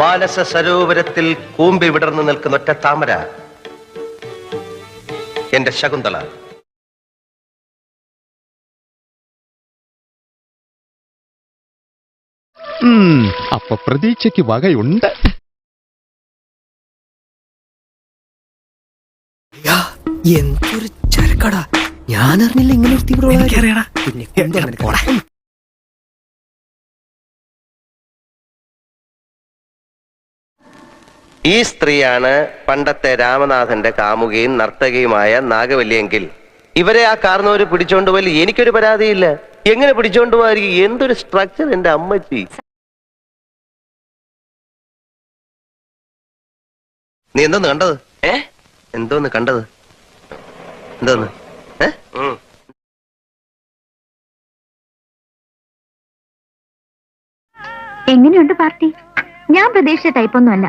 മാനസ സരോവരത്തിൽ കൂമ്പി വിടർന്നു നിൽക്കുന്ന ഒറ്റ താമര എന്റെ ശകുന്തള. അപ്പൊ പ്രതീക്ഷയ്ക്ക് വകയുണ്ട്. എന്തൊരു ചരക്കടാ. ഞാൻ അറിഞ്ഞില്ല ഇങ്ങനെ ഒരു തീവ്രവാദം പിന്നെ ഈ സ്ത്രീയാണ് പണ്ടത്തെ രാമനാഥന്റെ കാമുകയും നർത്തകിയുമായ നാഗവല്ലിയെങ്കിൽ. ഇവരെ ആ കാർന്നവര് പിടിച്ചോണ്ട് പോയി എനിക്കൊരു പരാതിയില്ല. എങ്ങനെ പിടിച്ചോണ്ട് പോകാതിരിക്കും എന്തൊരു സ്ട്രക്ചർ എന്റെ അമ്മച്ചി. നീ എന്തോന്ന് കണ്ടത്? ഏ? എന്തോന്ന് കണ്ടത്? എന്തോന്ന്? ഏ. എങ്ങനെയുണ്ട് പാർട്ടി? ഞാൻ പ്രതീക്ഷിച്ച ടൈപ്പൊന്നുമല്ല